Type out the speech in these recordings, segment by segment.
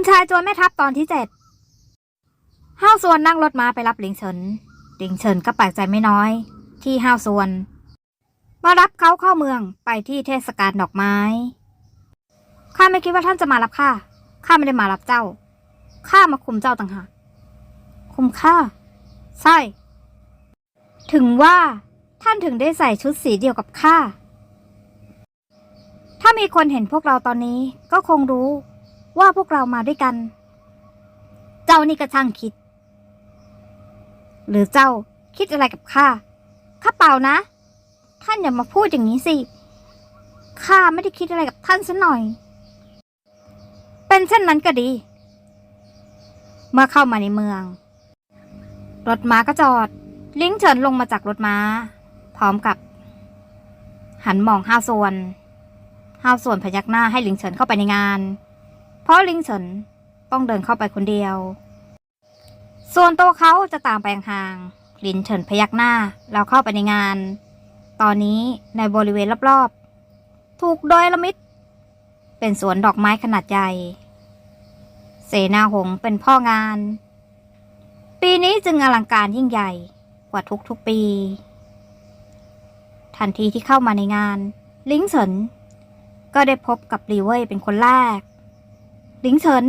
คุณชายจวนแม่ทัพตอนที่เจ็ดห้าวส่วนนั่งรถม้าไปรับหลิงเฉินหลิงเฉินก็แปลกใจไม่น้อย ที่ห้าวส่วนมารับเขาเข้าเมืองไปที่เทศกาลดอกไม้ ข้าไม่คิดว่าท่านจะมารับข้า ข้าไม่ได้มารับเจ้า ข้ามาคุมเจ้าต่างหาก คุมข้า ใช่ ถึงว่าท่านถึงได้ใส่ชุดสีเดียวกับข้า ถ้ามีคนเห็นพวกเราตอนนี้ก็คงรู้ ว่าพวกเรามาด้วยกัน เจ้านี่ก็ช่างคิด หรือเจ้าคิดอะไรกับข้า ข้าเปล่านะ ท่านอย่ามาพูดอย่างนี้สิ ข้าไม่ได้คิดอะไรกับท่านสัหน่อย เป็นเช่นนั้นก็ดี เมื่อเข้ามาในเมือง รถม้าก็จอด ลิงเฉินลงมาจากรถม้า พร้อมกับ หันมองห้าวส่วนห้าวส่วนพยักหน้าให้ลิงเฉินเข้าไปในงาน ราะลิงเฉินต้องเดินเข้าไปคนเดียว ส่วนตัวเขาจะตามไปห่างลินเฉินพยักหน้าแล้วเข้าไปในงาน ตอนนี้ในบริเวณรอบๆ ถูกโดยละมิดเป็นสวนดอกไม้ขนาดใหญ่ เสนาหงเป็นพ่องาน ปีนี้จึงอลังการยิ่งใหญ่กว่าทุกๆปี ทันทีที่เข้ามาในงาน ลิงเฉินก็ได้พบกับลีเว่ยเป็นคนแรก หลิงเฉิน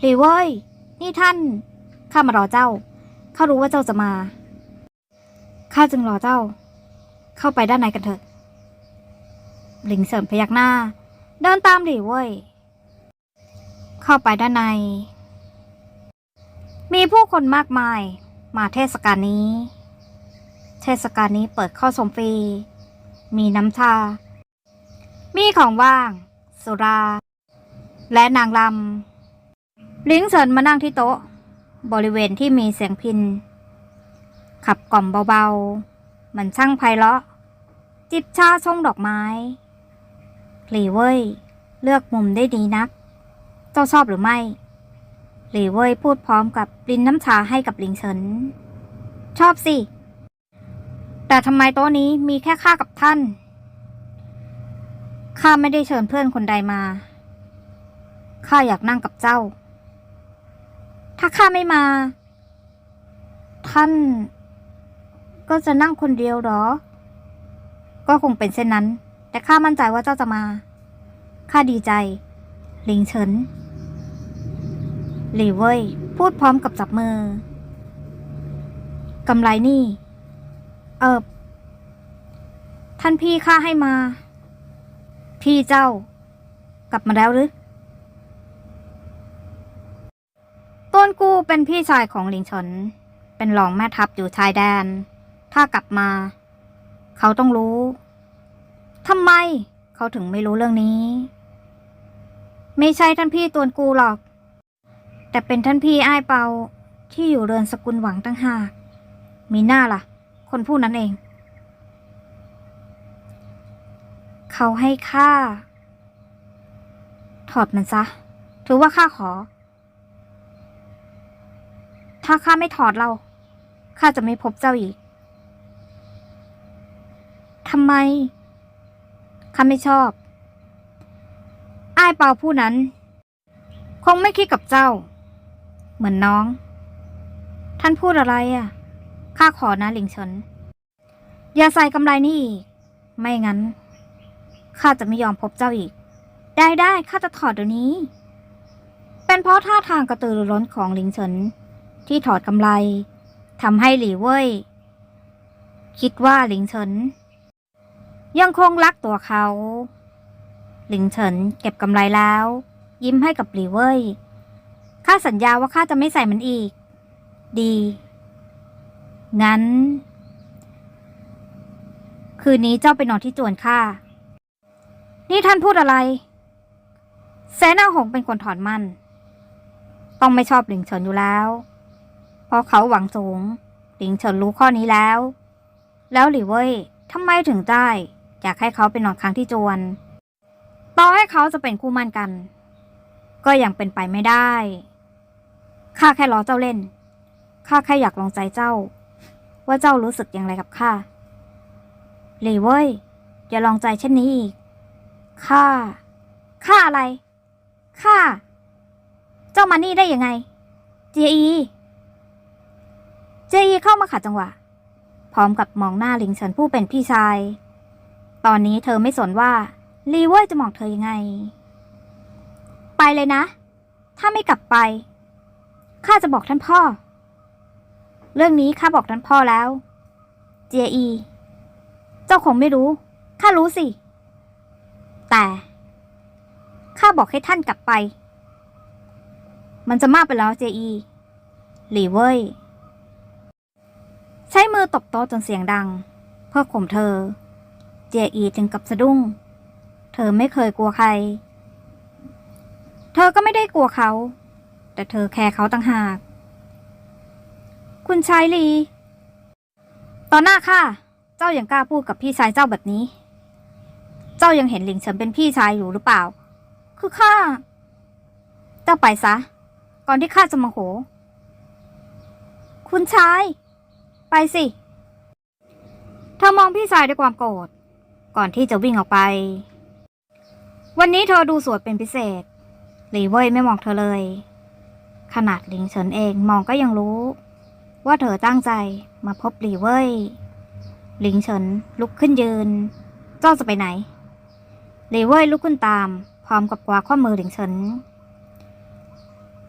หลีเว่ยนี่ท่าน ข้ามารอเจ้า ข้ารู้ว่าเจ้าจะมา ข้าจึงรอเจ้า เข้าไปด้านในกันเถอะลิงเฉินพยักหน้า เดินตามหลีเว่ยเข้าไปด้านใน มีผู้คนมากมาย มาเทศกาลนี้ เทศกาลนี้เปิดเข้าชมฟรี มีน้ำชา มีของว่าง สุรา และนางลำลิงเฉินมานั่งที่โต๊ะ บริเวณที่มีเสียงพิน ขับกล่อมเบาๆ มันช่างไพเราะ จิบชาชงดอกไม้หลีเว่ยเลือกมุมได้ดีนัก เจ้าชอบหรือไม่หลีเว่ยพูดพร้อมกับรินน้ำชาให้กับลิงเฉิน ชอบสิ แต่ทำไมโต๊ะนี้มีแค่ข้ากับท่าน ข้าไม่ได้เชิญเพื่อนคนใดมา ข้าอยากนั่งกับเจ้า ถ้าข้าไม่มา ท่าน ก็จะนั่งคนเดียวหรอ ก็คงเป็นเช่นนั้น แต่ข้ามั่นใจว่าเจ้าจะมา ข้าดีใจ หลิงเฉิน หลี่เว่ยพูดพร้อมกับจับมือกำไรนี่ เออท่านพี่ข้าให้มา พี่เจ้า กลับมาแล้วหรือ ต้น กู้เป็นพี่ชายของหลิงเฉินเป็นรองแม่ทัพอยู่ชายแดน ถ้ากลับมา เขาต้องรู้ทำไมเขาถึงไม่รู้เรื่องนี้ ไม่ใช่ท่านพี่ตวนกูหรอก แต่เป็นท่านพี่อ้ายเปาที่อยู่เรือนสกุลหวังตั้งหาก มีหน้าล่ะ คนผู้นั้นเอง เขาให้ค่า ถอดมันซะ ถือว่าข้าขอ ถ้าข้าไม่ถอดเรา ข้าจะไม่พบเจ้าอีก ทำไม ข้าไม่ชอบ อ้ายเปาผู้นั้น คงไม่คิดกับเจ้า เหมือนน้อง ท่านพูดอะไรอะ ข้าขอนะหลิงเฉินอย่าใส่กำไรนี่อีก ไม่งั้น ข้าจะไม่ยอมพบเจ้าอีก ได้ได้ข้าจะถอดเดี๋ยวนี้ เป็นเพราะท่าทางกระตือรือร้นของหลิงเฉิน ที่ถอดกำไรทำให้หลี่เว่ยคิดว่าหลิงเฉิน ยังคงรักตัวเขา หลิงเฉินเก็บกำไรแล้ว ยิ้มให้กับหลี่เว่ยข้าสัญญาว่าข้าจะไม่ใส่มันอีก ดี งั้น คืนนี้เจ้าไปนอนที่จวนข้านี่ท่านพูดอะไรแสนาหงเป็นคนถอนมัน ต้องไม่ชอบหลิงเฉินอยู่แล้ว เพราะเขาหวังสูง หลิงเฉินรู้ข้อนี้แล้ว แล้วหลี่เว่ยทำไมถึงได้อยากให้เขาไปนอนค้างที่จวน ต่อให้เขาจะเป็นคู่มั่นกัน ก็ยังเป็นไปไม่ได้ ข้าแค่ล้อเจ้าเล่น ข้าแค่อยากลองใจเจ้า ว่าเจ้ารู้สึกอย่างไรกับข้าหลี่เว่ยอย่าลองใจเช่นนี้อีก ข้า ข้าอะไร ข้า เจ้ามานี่ได้ยังไง เจียอี เจียอีเข้ามาขัดจังหวะ พร้อมกับมองหน้าลิงเฉินผู้เป็นพี่ชาย ตอนนี้เธอไม่สนว่าลีเว่ยจะมองเธอยังไง ไปเลยนะ ถ้าไม่กลับไป ข้าจะบอกท่านพ่อ เรื่องนี้ข้าบอกท่านพ่อแล้ว เจียอี เจ้าคงไม่รู้ ข้ารู้สิ แต่ข้าบอกให้ท่านกลับไป มันจะมากไปแล้วเจอีหลีเว่ย ใช้มือตบโต๊ะจนเสียงดัง เพื่อข่มเธอ เจอีจึงกับสะดุ้ง เธอไม่เคยกลัวใคร เธอก็ไม่ได้กลัวเขา แต่เธอแคร์เขาต่างหาก คุณชายลี ต่อหน้าข้าเจ้ายังกล้าพูดกับพี่ชายเจ้าแบบนี้ เจ้ายังเห็นหลิงเฉินเป็นพี่ชายอยู่หรือเปล่า คือข้า เจ้าไปซะ ก่อนที่ข้าจะโมโห คุณชาย ไปสิเธอมองพี่ชายด้วยความโกรธ ก่อนที่จะวิ่งออกไป วันนี้เธอดูสวยเป็นพิเศษหลีเว่ยไม่มองเธอเลย ขนาดหลิงเฉินเองมองก็ยังรู้ ว่าเธอตั้งใจมาพบหลีเว่ยหลิงเฉินลุกขึ้นยืน เจ้าจะไปไหนหลีเว่ยลุกขึ้นตาม พร้อมกับกวาข้อมือหลิงเฉิน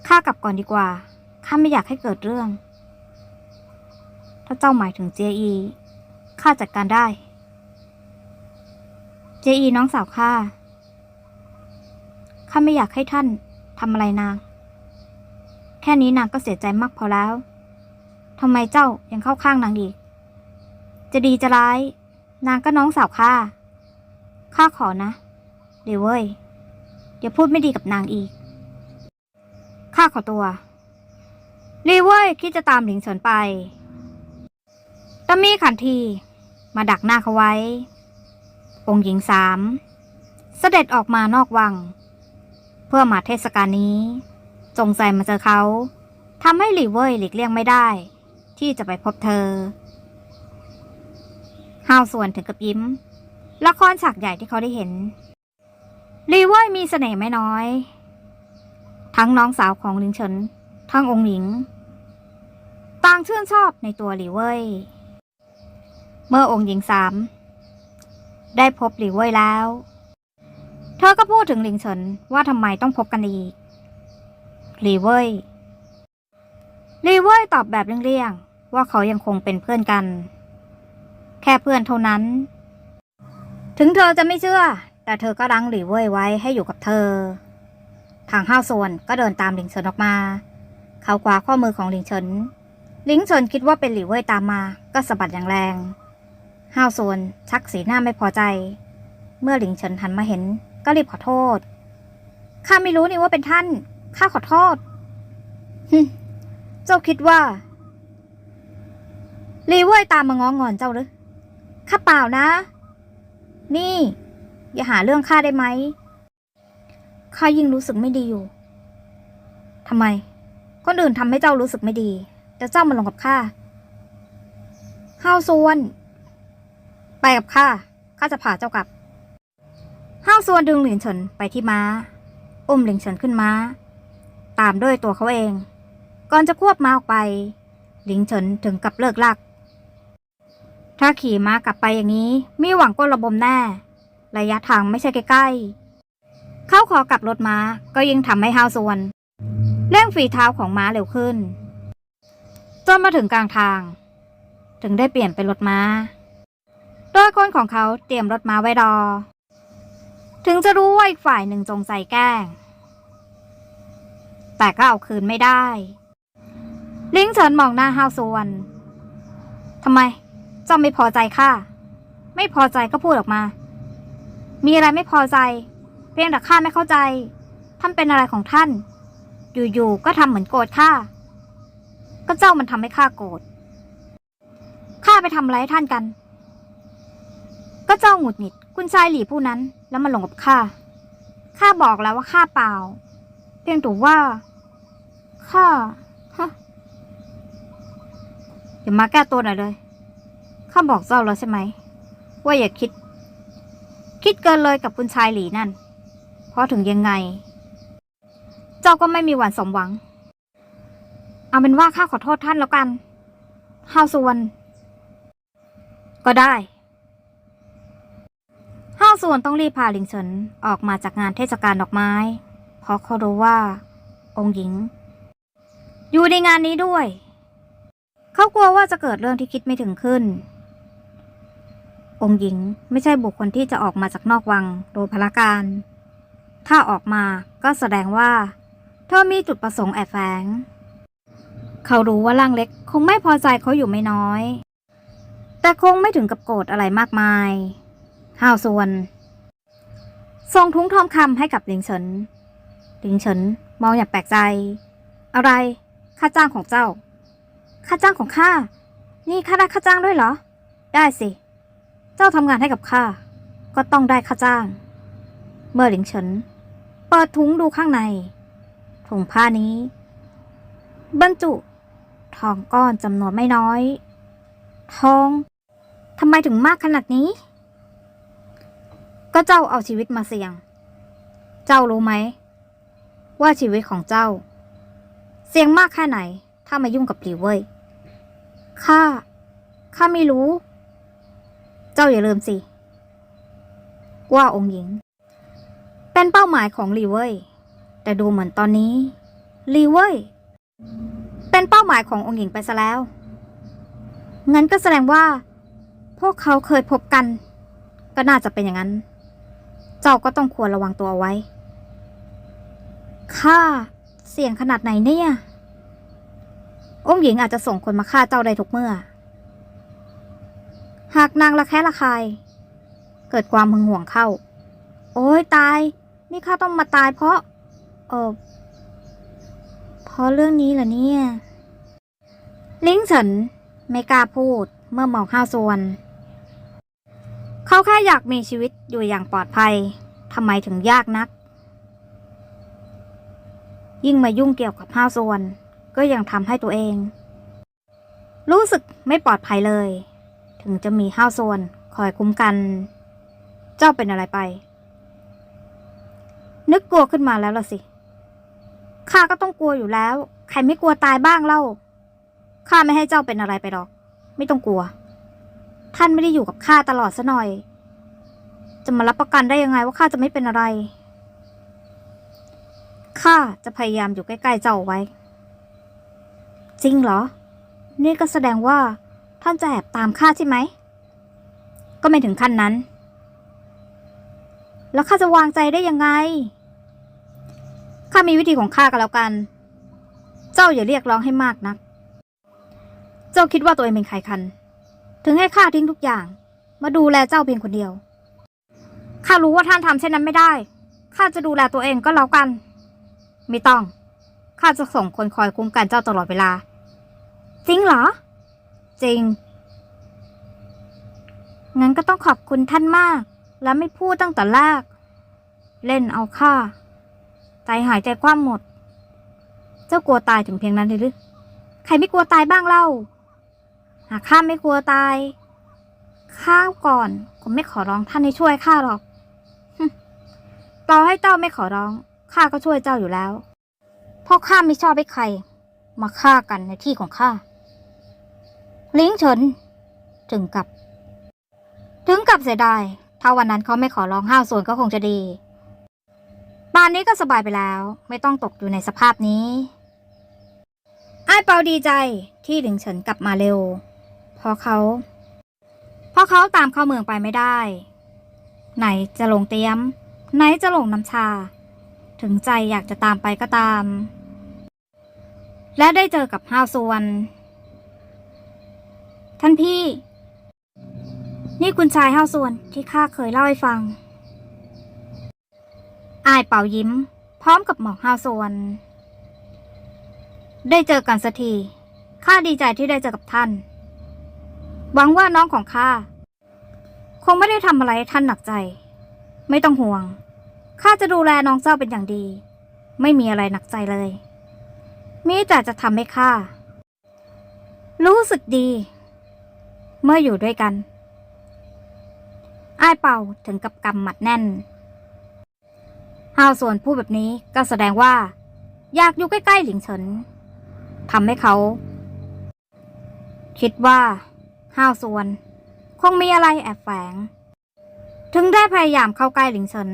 ข้ากลับก่อนดีกว่าข้าไม่อยากให้เกิดเรื่อง ถ้าเจ้าหมายถึงเจอีข้าจัดการได้ เจอีน้องสาวข้า ข้าไม่อยากให้ท่านทำอะไรนาง แค่นี้นางก็เสียใจมากพอแล้วทำไมเจ้ายังเข้าข้างนางอีก จะดีจะร้าย นางก็น้องสาวข้า ข้าขอนะเดี๋ยวเว้ยอย่าพูดไม่ดีกับนางอีก ข้าขอตัวรีเว้ยคิดจะตามหลิงเฉินไป ตามีขันทีมาดักหน้าเขาไว้ องค์หญิงสามเสด็จออกมานอกวัง เพื่อมาเทศกาลนี้ จงใจมาเจอเขาทำให้หลีเว่ยหลีกเลี่ยงไม่ได้ ที่จะไปพบเธอฮาวส่วนถึงกับยิ้ม ละครฉากใหญ่ที่เขาได้เห็นหลีเว่ยมีเสน่ห์ไม่น้อย ทั้งน้องสาวของลิงเฉินทั้งองค์หญิง ต่างชื่นชอบในตัวหลีเว่ย เมื่อองค์หญิงสามได้พบหลีเว่ยแล้ว เธอก็พูดถึงหลิงเฉินว่าทำไมต้องพบกันอีกหลีเว่ยหลีเว่ยตอบแบบเลี่ยงๆว่าเขายังคงเป็นเพื่อนกัน แค่เพื่อนเท่านั้น ถึงเธอจะไม่เชื่อ แต่เธอก็รั้งหลีเว่ยไว้ให้อยู่กับเธอ ทางห้าวส่วนก็เดินตามหลิงเฉินออกมา เขาคว้าข้อมือของหลิงเฉินหลิงเฉินคิดว่าเป็นหลีเว่ยตามมาก็สะบัดอย่างแรง ห้าวส่วนชักสีหน้าไม่พอใจ เมื่อหลิงเฉินหันมาเห็น ก็รีบขอโทษ ข้าไม่รู้นี่ว่าเป็นท่าน ข้าขอโทษฮึเจ้าคิดว่าลีเว่ยตามมาง้องอนเจ้าหรือ ข้าเปล่านะ นี่ อย่าหาเรื่องข้าได้ไหม ข้ายิ่งรู้สึกไม่ดีอยู่ ทำไม คนอื่นทำให้เจ้ารู้สึกไม่ดี แต่เจ้ามาลงกับข้าห้าวส่วน ไปกับข้า ข้าจะพาเจ้ากลับ ห้าวส่วนดึงหลินเฉินไปที่ม้า อุ้มหลินเฉินขึ้นม้า ตามด้วยตัวเขาเอง ก่อนจะควบม้าออกไป หลิงเฉินถึงกับเลิกลัก ถ้าขี่ม้ากลับไปอย่างนี้ มีหวังก้นระบมแน่ ระยะทางไม่ใช่ใกล้ๆ เขาขอกลับรถม้าก็ยิ่งทำให้ห้าวส่วนเร่งฝีเท้าของม้าเร็วขึ้น จนมาถึงกลางทาง ถึงได้เปลี่ยนเป็นรถม้า โดยคนของเขาเตรียมรถม้าไว้รอ ถึงจะรู้ว่าอีกฝ่ายหนึ่งจงใจแกล้ง แต่ก็เอาคืนไม่ได้ ลิงเฉินมองหน้าห้าวส่วนทำไมเจ้าไม่พอใจข้าไม่พอใจก็พูดออกมา มีอะไรไม่พอใจ เพียงแต่ข้าไม่เข้าใจ ท่านเป็นอะไรของท่าน อยู่ๆก็ทำเหมือนโกรธข้าก็เจ้ามันทำให้ข้าโกรธข้าไปทำอะไรให้ท่านกัน ก็เจ้าหงุดหงิดคุณชายหลีผู้นั้นแล้วมาหลงกับข้า ข้าบอกแล้วว่าข้าเปล่า เพียงแต่ว่า ข้าฮะอย่ามาแก้ตัวหน่อยเลย ข้าบอกเจ้าแล้วใช่ไหม ว่าอย่าคิด คิดเกินเลยกับคุณชายหลีนั่น เพราะถึงยังไง เจ้าก็ไม่มีหวันสมหวัง เอาเป็นว่าข้าขอโทษท่านแล้วกันฮาวส่วนก็ได้ ส่วนต้องรีบพาหลิงเฉินออกมาจากงานเทศกาลดอกไม้ เพราะเขารู้ว่า องค์หญิง อยู่ในงานนี้ด้วย เขากลัวว่าจะเกิดเรื่องที่คิดไม่ถึงขึ้น องค์หญิงไม่ใช่บุคคลที่จะออกมาจากนอกวังโดยพละการ ถ้าออกมาก็แสดงว่า เธอมีจุดประสงค์แอบแฝง เขารู้ว่าร่างเล็กคงไม่พอใจเขาอยู่ไม่น้อย แต่คงไม่ถึงกับโกรธอะไรมากมาย ห้าวส่วน ส่งถุงทองคำให้กับหลิงเฉินหลิงเฉินมองอย่างแปลกใจ อะไร ค่าจ้างของเจ้า ค่าจ้างของข้า นี่ข้าได้ค่าจ้างด้วยเหรอ ได้สิ เจ้าทำงานให้กับข้า ก็ต้องได้ค่าจ้าง เมื่อหลิงเฉิน เปิดถุงดูข้างใน ถุงผ้านี้ บรรจุ ทองก้อนจำนวนไม่น้อย ทองทำไมถึงมากขนาดนี้ ก็เจ้าเอาชีวิตมาเสี่ยง เจ้ารู้ไหม ว่าชีวิตของเจ้า เสี่ยงมากแค่ไหน ถ้ามายุ่งกับหลิวเว่ยข้าข้าไม่รู้ เจ้าอย่าลืมสิ ว่าองค์หญิง เป็นเป้าหมายของหลีเว่ยแต่ดูเหมือนตอนนี้หลีเว่ยเป็นเป้าหมายขององค์หญิงไปซะแล้ว งั้นก็แสดงว่า พวกเขาเคยพบกัน ก็น่าจะเป็นอย่างนั้น เจ้าก็ต้องควรระวังตัวเอาไว้ ข้าเสี่ยงขนาดไหนเนี่ย องค์หญิงอาจจะส่งคนมาฆ่าเจ้าได้ทุกเมื่อ หากนางละแคะระคาย เกิดความหึงหวงเข้า โอ้ยตาย นี่ข้าต้องมาตายเพราะ เออเพราะเรื่องนี้เหรอเนี่ย ลิงเฉินไม่กล้าพูดเมื่อมองห้าวส่วน เขาแค่อยากมีชีวิตอยู่อย่างปลอดภัยทำไมถึงยากนัก ยิ่งมายุ่งเกี่ยวกับห้าวส่วน ก็ยังทำให้ตัวเอง รู้สึกไม่ปลอดภัยเลย ถึงจะมีห้าวส่วนคอยคุ้มกัน เจ้าเป็นอะไรไป นึกกลัวขึ้นมาแล้วล่ะสิข้าก็ต้องกลัวอยู่แล้ว ใครไม่กลัวตายบ้างเล่าข้าไม่ให้เจ้าเป็นอะไรไปหรอก ไม่ต้องกลัว ท่านไม่ได้อยู่กับข้าตลอดซะหน่อย จะมารับประกันได้ยังไงว่าข้าจะไม่เป็นอะไร ข้าจะพยายามอยู่ใกล้ๆเจ้าไว้ จริงเหรอ นี่ก็แสดงว่า ท่านจะแอบตามข้าใช่ไหม ก็ไม่ถึงขั้นนั้น แล้วข้าจะวางใจได้ยังไง ข้ามีวิธีของข้ากันแล้วกัน เจ้าอย่าเรียกร้องให้มากนัก เจ้าคิดว่าตัวเองเป็นใครคัน ถึงให้ข้าทิ้งทุกอย่าง มาดูแลเจ้าเพียงคนเดียว ข้ารู้ว่าท่านทำเช่นนั้นไม่ได้ ข้าจะดูแลตัวเองก็แล้วกัน ไม่ต้อง ข้าจะส่งคนคอยคุ้มกันเจ้าตลอดเวลา จริงเหรอ จริง งั้นก็ต้องขอบคุณท่านมาก และไม่พูดตั้งแต่แรก เล่นเอาข้า ใจหายใจคว่ำหมด เจ้ากลัวตายถึงเพียงนั้นเลยหรือ ใครไม่กลัวตายบ้างเล่า หากข้าไม่กลัวตาย ข้าก่อนผมไม่ขอร้องท่านให้ช่วยข้าหรอกต่อให้เจ้าไม่ขอร้อง ข้าก็ช่วยเจ้าอยู่แล้ว เพราะข้าไม่ชอบให้ใคร มาฆ่ากันในที่ของข้าลิงเฉิน ถึงกับ ถึงกับเสียดาย ถ้าวันนั้นเขาไม่ขอร้องห้าวส่วนก็คงจะดีป่านนี้ก็สบายไปแล้ว ไม่ต้องตกอยู่ในสภาพนี้ ไอ้เปาดีใจที่หลิงเฉินกลับมาเร็ว เพราะเขาเพราะเขาตามเข้าเมืองไปไม่ได้ ไหนจะหลงเตรียม ไหนจะหลงน้ำชา ถึงใจอยากจะตามไปก็ตาม และได้เจอกับห้าวส่วน ท่านพี่ นี่คุณชายห้าวส่วนที่ข้าเคยเล่าให้ฟัง อายเป่ายิ้ม พร้อมกับหมอกห้าวส่วน ได้เจอกันสักทีข้าดีใจที่ได้เจอกับท่าน หวังว่าน้องของข้าคงไม่ได้ทำอะไรท่านหนักใจ ไม่ต้องห่วงข้าจะดูแลน้องเจ้าเป็นอย่างดี ไม่มีอะไรหนักใจเลย มีแต่จะทำให้ข้ารู้สึกดี เมื่ออยู่ด้วยกันไอ้เป่าถึงกับกำหมัดแน่นฮาวส่วนพูดแบบนี้ก็แสดงว่า อยากอยู่ใกล้ๆหลิงเฉินทำให้เขา คิดว่า ห้าวส่วน คงมีอะไรแอบแฝง ถึงได้พยายามเข้าใกล้หลิงเฉิน